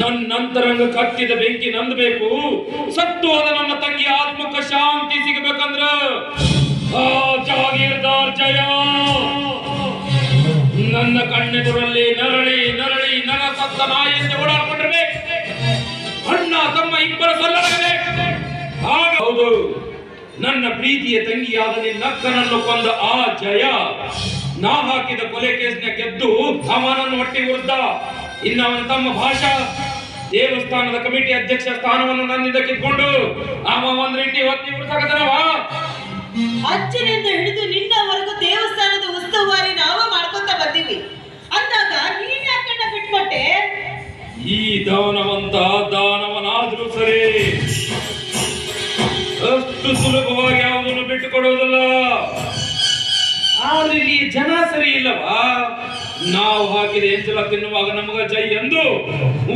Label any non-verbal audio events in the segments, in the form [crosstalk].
ನನ್ನಂತರಂಗ ಕಟ್ಟಿದ ಬೆಂಕಿ ನಂದಬೇಕು ಸತ್ತು ಹೋದ ನನ್ನ ತಂಗಿ ಆತ್ಮಕ ಶಾಂತಿ ಸಿಗಬೇಕಂದ್ರ. ಜಾಗೀರ್ದಾರ್ ಜಯ. ನನ್ನ ಕಣ್ಣೆದುರಲ್ಲಿ ನರಳಿ ನರಳಿ, ನರ ಸತ್ತ ನಾಯಿಯಂತೆ ಓಡಾಡ್ಕೊಂಡಿರ್ಬೇಕು. ಅಣ್ಣ, ತಮ್ಮ ಇಬ್ಬರ ಸಲ್ಲಡಬೇಕು ಆಗ ಹೌದು, ನನ್ನ ಪ್ರೀತಿಯ ತಂಗಿಯಾದ ನಿನ್ನಕ್ಕನನ್ನು ಕೊಂದ ಆ ಜಯ. ನಾ ಹಾಕಿದ ಕೊಲೆ ಕೇಸ್ನ ಗೆದ್ದು ಅವನನ್ನು ಹೊಟ್ಟಿ ಉರ್ದ ಇನ್ನು ಅವನ ತಮ್ಮ ಭಾಷಾ ದೇವಸ್ಥಾನದ ಕಮಿಟಿ ಅಧ್ಯಕ್ಷ ಸ್ಥಾನವನ್ನು ನನ್ನಿಂದ ಕಿತ್ಕೊಂಡು ಅವ ಒಂದ್ ರೀತಿ ಹೊತ್ತಿ ಉರ್ಸಾಕದನವ ಅಜ್ಜನಿಂದ ಹಿಡಿದು ನಿನ್ನವರೆಗೂ ದೇವಸ್ಥಾನದ ಉಸ್ತುವಾರಿ ನಾವು ಮಾಡ್ಕೊತ ಬಂದೀವಿ. ಅಂದಾಗ ನೀನ್ ಯಾಕಣ್ಣ ಬಿಟ್ಕೊಟ್ಟೆ? ಈ ದಾನವಂತ ದಾನವನಾದ್ರೂ ಸರಿ. ಅಷ್ಟು ಸುಲಭವಾಗಿ ಯಾವುದನ್ನು ಬಿಟ್ಟುಕೊಡುವುದಿಲ್ಲ. ಆದ್ರೆ ಇಲ್ಲಿ ಜನ ಸರಿ ಇಲ್ಲವಾ? ನಾವು ಹಾಕಿದ ಎಂಜಲ ತಿನ್ನುವಾಗ ನಮಗ ಜೈ ಎಂದು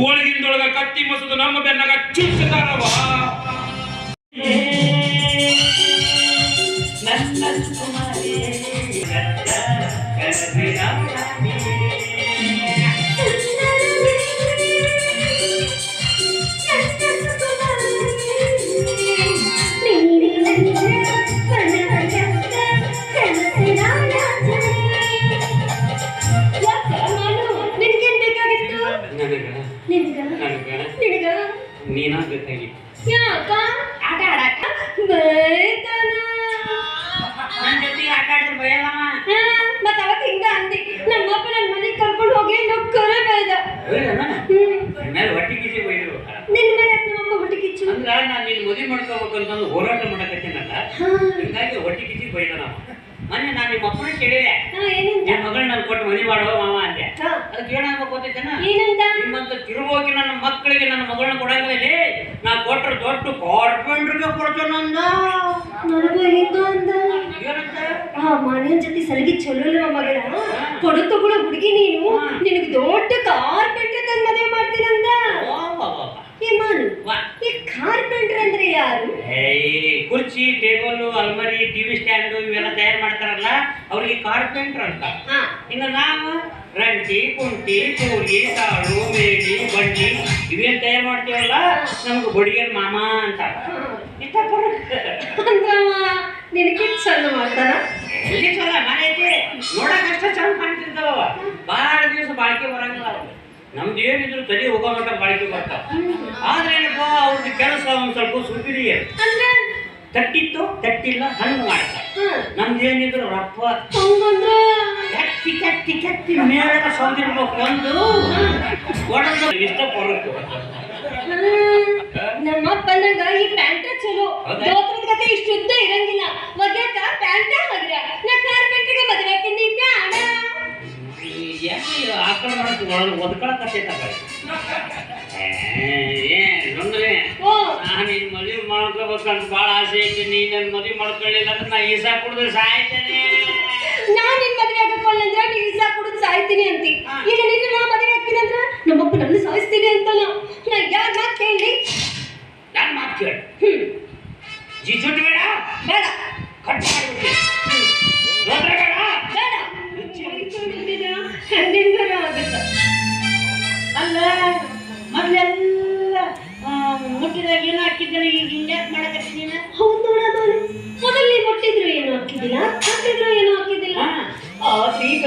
ಒಳಗಿಂದೊಳಗ ಕಟ್ಟಿ ಮಸದು ನಮ್ಮ ಬೆನ್ನಗ ಚುಚ್ಚುತ್ತಾರವಾ ನೀನಾಗಬೇಕಾಗಿತ್ತು ಆಟ ಆಡಾಕ ಬೈತಾನ. ನನ್ನ ಜೊತೆ ಆಟ ಆಡಿದ್ರೆ ಬಯಲ್ಲಮ್ಮ ಮತ್ತ ಅವತ್ತು ಹಿಂಗ ಅಂದಿ ನಮ್ಮಪ್ಪ ನನ್ನ ಮನೆಗೆ ಕರ್ಕೊಂಡು ಹೋಗಿ ನಾವು ಕರೆ ಬೈದ. ಮೇಲೆ ಹೊಟ್ಟೆ ಕಿಸಿ ಬೈದ್ರು ನಿನ್ನ ಮೇಲೆ ನಮ್ಮಪ್ಪ ಹುಟ್ಟಿ ಕಿಚ್ಚು? ಅಂದ್ರ ನಾನು ನಿನ್ನ ಮದುವೆ ಮಾಡ್ಕೋಬೇಕು ಅಂತಂದು ಹೋರಾಟ ಮಾಡಕತ್ತೀನಲ್ಲ. ಹಿಂಗಾಗಿ ಹೊಟ್ಟೆ ಕಿಚಿ ಬೈದ ನಾವು. ಮೊನ್ನೆ ನಾನು ನಿಮ್ಮ ಅಪ್ಪನ ಕೇಳಿದೆ. ನನ್ನ ಮಗಳನ್ನ ನಾನು ಕೊಟ್ಟು ಮದುವೆ ಮಾಡುವ ಮಾವ? ಅಂದೆ. ಅದಕ್ಕೆ ಏನಾಗ್ಬೇಕು ಗೊತ್ತೈತೇನ ನಿಮ್ಮಂತ ತಿರುಗೋಗಿ ನನ್ನ ಮಕ್ಕಳಿಗೆ ನನ್ನ ಮಗಳನ್ನ ಕೊಡಂಗಿಲ್ಲ ನಾ ಕೊಟ್ಟರು ದೊಡ್ಡ ಕಾರ್ಪೆಂಟ್ರಿಗೆ ಕೊಡ್ತೇನೆ ಆ ಮನೆಯ ಜೊತೆ ಸಲಗಿ ಚಲೋ ಮಗಳ? ಕೊಡು ತಗೊಳ್ಳೋ ಹುಡುಗಿ ನೀನು. ನಿನಗೆ ದೊಡ್ಡ ಕಾರ್ಪೆಂಟರ್ ಈ ಕಾರ್ಪೆಂಟರ್ ಅಂದ್ರೆ ಯಾರು? ಕುರ್ಚಿ ಟೇಬಲ್ ಅಲ್ಮರಿ ಟಿವಿ ಸ್ಟ್ಯಾಂಡ್ ಇವೆಲ್ಲ ತಯಾರು ಮಾಡ್ತಾರಲ್ಲ ಅವ್ರಿಗೆ ಕಾರ್ಪೆಂಟರ್ ಅಂತ. ಇನ್ನು ನಾವು ರಂಟಿ ಕುಂಟಿ ಕೂಲಿ ತಾಳು ಮೇಡಿ ಬಂಡಿ ಇವೇನ್ ತಯಾರು ಮಾಡ್ತೀವಲ್ಲ ನಮ್ಗೆ ಬಡಿಗೆರ್ ಮಾಮ ಅಂತ ಅಂದ್ರವ ನಿನಗೆ ಚಂದ ಮಾಡ್ತಾನ ಇಲ್ಲಿ ಚಲೋ ಮನೆ ಐತಿ. ನೋಡಕ್ ಅಷ್ಟ ಚಂದ ಕಾಣ್ತಿರ್ತಾವ ಭಾಳ ದಿವಸ ಬಾಳಿಕೆ ಬರಂಗಿಲ್ಲ. ನಮ್ದು ಏನಿದ್ರು ತಲೆ ಹೋಗೋ ಮಟ್ಟ ಬಾಳಿಕೆ ಬರ್ತಾವ ಆದ್ರೆ ಏನಪ್ಪಾ ಅವ್ರದ್ದು ಕೆಲಸ ಒಂದ್ ಸ್ವಲ್ಪ ಸುಪೀರಿಯರ್ ತಟ್ಟಿತ್ತು ತಟ್ಟಿಲ್ಲ ಹಂಗೆ ಮಾಡ್ತಾರೆ. ನಮ್ದೇನಿದ್ರು ನಮ್ದು ಏನಿದ್ರು ರಪ್ಪ ಕೆತ್ತಿ ಕೆತ್ತಿ ಕೆತ್ತಿ ಕತ್ತಿ ಮೇಲೆ ಸೌದಿರ್ಬೇಕು ಒಂದು ಒಡದು ಇಷ್ಟ ಬರುತ್ತೆ ನಮ್ಮಪ್ಪ ನಂಗ ಈ ಪ್ಯಾಂಟ ಚಲೋ? ದೋತ್ರದ ಕತೆ ಇಷ್ಟು ಉದ್ದ ಇರಂಗಿಲ್ಲ. ಒಗ್ಯಾಕ ಪ್ಯಾಂಟ ಹಗ್ರ ಆಕಳ ಮಾಡಕ್ಕೆ ಒಳಗೆ ಒದ್ಕೊಳಕತ್ತೈತ ಏನಂದ್ರೆ ಓ. ನಾನು ನಿನ್ ಮದುವೆ ಮಾಡ್ಕೋಬೇಕಂತ ಭಾಳ ಆಸೆ ಐತಿ ನೀ ನನ್ನ ಮದುವೆ ಮಾಡ್ಕೊಳ್ಳಿಲ್ಲ ಅಂದ್ರೆ ನಾ ಈಸಾ ಕುಡಿದ್ರೆ ಸಾಯ್ತೇನೆ. ನಾನು ನಿನ್ ಮದುವೆ ಆಗಕ್ಕಲ್ಲ ನೀ ವೀಸಾ ಕುಡಿದು ಸಾಯ್ತೀನಿ ಅಂತ. ಈಗ ನಿನ್ನ ನಾ ಮದುವೆ ಆಗ್ತೀನಂದ್ರ ನಮ್ಮಪ್ಪ ನನ್ನ ಸಾಯಿಸ್ತೀನಿ.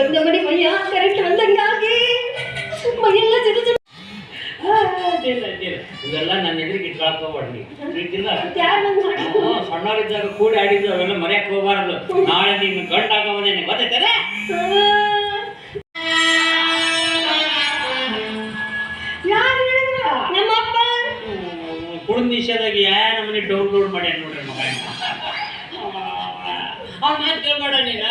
ಗಂಧ ಮನೆ ಮೈಯ ಕರೆಕ್ಟ್ ಅಂದಂಗಾಗಿ ಮೈಯೆಲ್ಲ ಜನ ಜನ. ಇವೆಲ್ಲ ನನ್ನ ಎದುರಿಗೆ ಇಟ್ಕೊಳಕ್ ಹೋಗ್ಬಾರ್ದು ಪ್ರೀತಿಲ್ಲ ಯಾರು ಸಣ್ಣವರಿದ್ದಾಗ ಕೂಡಿ ಆಡಿದ್ದು ಅವೆಲ್ಲ ಮರೆಯಕ್ ಹೋಗ್ಬಾರ್ದು ನಾಳೆ ನಿನ್ನ ಗಂಡಾಗವನೇನೆ ಗೊತ್ತೈತೆ ಯಾರು ಹೇಳಿದ್ರು ನಮ್ಮಪ್ಪ ಕುಡಿದ ನಿಷೇಧಾಗಿ ಯಾ ನಮ್ಮನೆ ಡೌನ್ಲೋಡ್ ಮಾಡಿ ನೋಡ್ರಿ ಮಗ ಅವ್ನ ಮಾತು ಕೇಳ್ಬೇಡ ನೀನು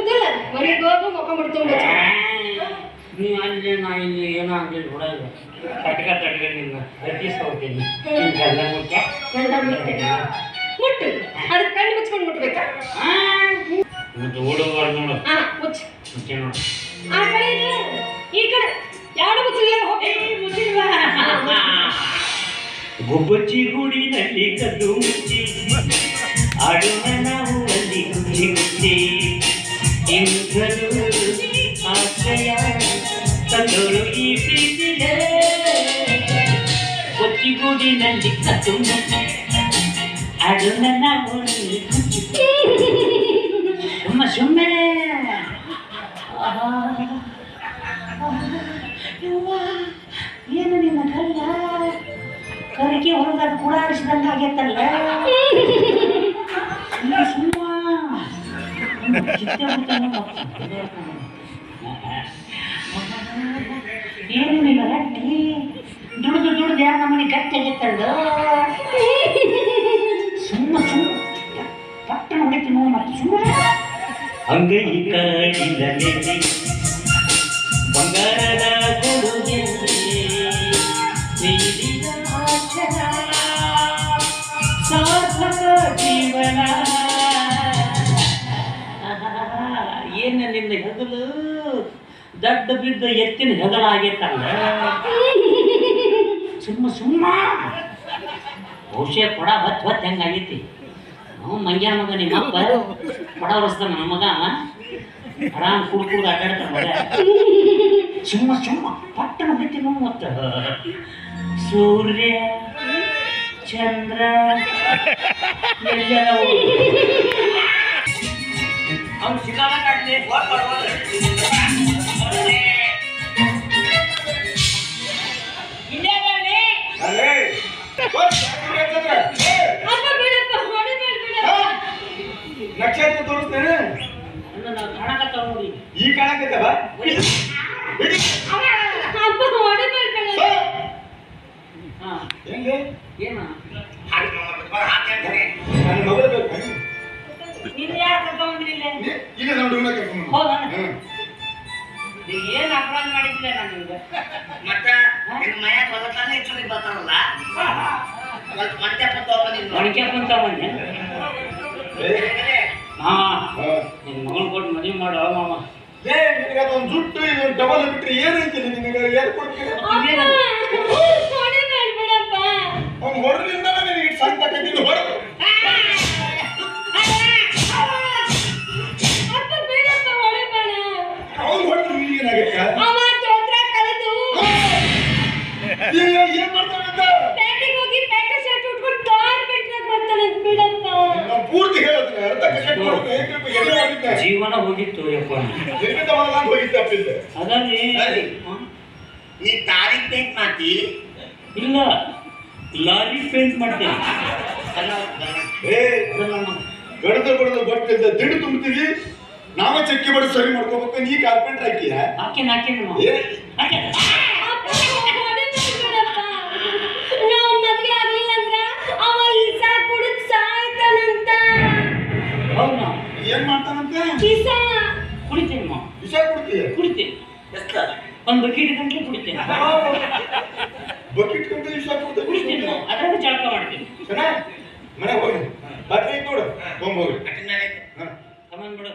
ಯಪ್ಪ ಮರಿ ಮನೆಗೆ ಹೋಗು ಮುಖ ಮುಡ್ಕೊಂಡು ನೀವು ಅಲ್ಲಿ ನಾ ಇಲ್ಲಿ ಏನೋ ಆಗ್ಲಿಲ್ಲ ಬಿಡಲ್ಲ ತಟ್ಕ ತಟ್ಕ ನಿನ್ನ. ಗಟ್ಟಿ ಸೌತೀನಿ ನಿನ್ಗೆಲ್ಲ ಮುಖ್ಯ? ಗಂಡ ಆ ಮುಟ್ಟು. ಅದಕ್ಕೆ ಕಣ್ಣು ಮುಚ್ಕೊಂಡು ಮುಟ್ಬೇಕಾ? ಮತ್ತೆ ಓಡೋಬಾರ್ದು ನೋಡು. ಮುಚ್ಚು. ಮುಖ್ಯ ನೋಡು. ಆ ಕಡೆ ಇಲ್ಲ ಈ ಕಡೆ. ಯಾರು ಮುಚ್ಚಿಲ್ಲ? ಹೋಗಿ. ಗುಬ್ಬಚ್ಚಿ ಗುಡಿನಲ್ಲಿ ಕದ್ದು ಮುಚ್ಚಿ. ಆಡೋಣ ನಾವು ಅಲ್ಲಿ ಇಂಥದು ಆಶ್ರಯ [laughs] ತಂದೋಳು ಈ ಮುಚ್ಚಿ ಆಡೋಣ ನಾವು ಅಲ್ಲಿ ಕುಚ್ಚಿ ಸುಮ್ಮ ಸುಮ್ಮನೆ ಏನು ನಿನ್ನ ಕಲ್ಲ ಕರಿಕೆ ಹೊರದಾಗ ಕೂಡ ಆಡಿಸಿದಂಗೆ ಆಗೈತಲ್ಲ ಸುಮ್ಮ ಚಿತ್ತೆ ಬಿಡ್ತಾನೆ ಮತ್ತ್. ಏನು ನಿನ್ನ ಗಟ್ಟಿ ದುಡ್ದು ದುಡ್ದು ಯಾರ ಮನೆ ಗಟ್ಟಿ ಸುಮ್ಮ ಸುಮ್ಮ ಪಟ್ಟಣ ಹೊಡಿತೀನಿ ಮತ್ತೆ ಸುಮ್ಮನೆ ಅಂಗೈ ಕಾಡಿದ ನೆನೆ ಹೆಗಲು. ದಡ್ಡ ಬಿದ್ದ ಎತ್ತಿನ ಹೆಗಲಾಗೈತಲ್ಲ ಸುಮ್ಮ ಸುಮ್ಮ. ಬಹುಶಃ ಕೊಡ, ಹೊತ್ತು ಹೊತ್ತು ಹೆಂಗಾಗೈತಿ? ನಾವು ಮಂಗ್ಯ ಮಗ ನಿಮ್ಮ ಅಪ್ಪ. ಕೊಡ ಹೊರಸ್ತಾನ ನಮ್ಮ ಮಗ. ಆರಾಮ್ ಕುಡ್ ಕುಡ್ ಅಡ್ಡಾಡ್ತಾನ ಮಗ. ಸುಮ್ಮ ಸುಮ್ಮ. ಪಟ್ಟಣ ಬಿಡ್ತೀನಿ ಮತ್ತ. ಸೂರ್ಯ, ಚಂದ್ರ, ಎಲ್ಲೆಲ್ಲ ಅವ್ನು ಹೊಡಿಬೇಡ ಬಿಡಪ್ಪ ನಕ್ಷತ್ರ ತೋರಿಸ್ತೇನೆ ಈ ಕಾಣಕತ್ತವ ಹೆಂಗೆ ಏನ ಇಲ್ಲೇ? ನಮ್ಮ ಹುಡುಗನ ಕರ್ಕೊಂಡು ಹೌದಾ? ನೀನ್ ಏನ್ ಅಪರಾಧ ಮಾಡಿದ್ದೆ ನಾನು ನಿಮ್ಗೆ ಮತ್ತೆ ನಿನ್ ಮನ್ಯಾಗ ಬದಲಾನೆ ಹೆಚ್ಚು ಬರ್ತಾರಲ್ಲ ಮತ್ತ್ ಮತ್ತೆ ತಗೊಂಡ್ ನಿನ್ನ ಒಣಕೆ ಕುಂತ ಬಂದೆ ಏ, ಮಾಮ ಹಾ. ನಿನ್ ಮಗನ್ ಕೊಟ್ಟು ಮದುವೆ ಮಾಡೋ ಮಾಮ. ಏ ನಿನಗೆ ಅದೊಂದು ಜುಟ್ಟು ಇದು ಡಬಲ್ ಬಿಟ್ರಿ ಏನೈತಿ ನಿನಗೆ? ಕೊಡ್ತೀರ ಬಿಡಪ್ಪ ಅವ್ನು ಏನ್ ಪ್ಯಾಟಿಗೆ ಹೋಗಿ ಪ್ಯಾಟ ಶರ್ಟ್ ಉಟ್ಕೊಂಡು ಕಾರ್ ಬಿಟ್ರೆ ಬರ್ತಾನೆ ಬಿಡಪ್ಪ. ನಾವು ಪೂರ್ತಿ ಅರ್ಧ ಏಕರೂಪ ಜೀವನ ಹೋಗಿತ್ತು ಯಪ್ಪ. ನಿರ್ಮಿತ ಮಾಡಲಾಗ ಹೋಗಿದ್ದೆ ಅಪ್ಪಿದ್ದೆ ಅದಲ್ಲಿ ಸರಿ. ಹಾ? ನೀ ತಾರೀಖ್ ಪೇಂಟ್ ಮಾಡ್ತಿ? ಇಲ್ಲ. ಲಾರಿ ಪೇಂಟ್ ಮಾಡ್ತೀನಿ. ಏ ಗಡದ ಬಡದ ದಿಡು ತುಂಬ್ತೀವಿ ನಾವೇ ಚಕ್ಕಿ ಬಡ ಸರಿ ಮಾಡ್ಕೋಬೇಕು ನೀ ಕಾರ್ಪೆಂಟರ್ ಹಾಕಿಯ? ಹಾಕಿ ಹಾಕಿ ಏ. ಏನ್ ಮಾಡ್ತಾನಂತೆ? ಕುಡಿತೀನಿ ಕುಡಿತೀನಿ ಮಾ. ವಿಷ ಕೊಡ್ತೀಯ? ಎಷ್ಟ? ಒಂದು ಬಕೆಟ್ ಗಂಟೆ ಕುಡಿತೀನಿ. ಬಕೆಟ್ ಕಂತ ವಿಷ ಕೊಡ್ತೀಯ? ಕುಡಿತೇನೆ ಮಾ. ಅದ್ರಾಗ ಜಳಕ ಮಾಡ್ತೀನಿ. ಮನೆ ಹೋಗಿ. ಬಟ್ಲಿ ನೋಡು ಹೋಗಿ ಅಟೆಂಡ್ ಆಯ್ತು ಕಮನ್ ಬಿಡು.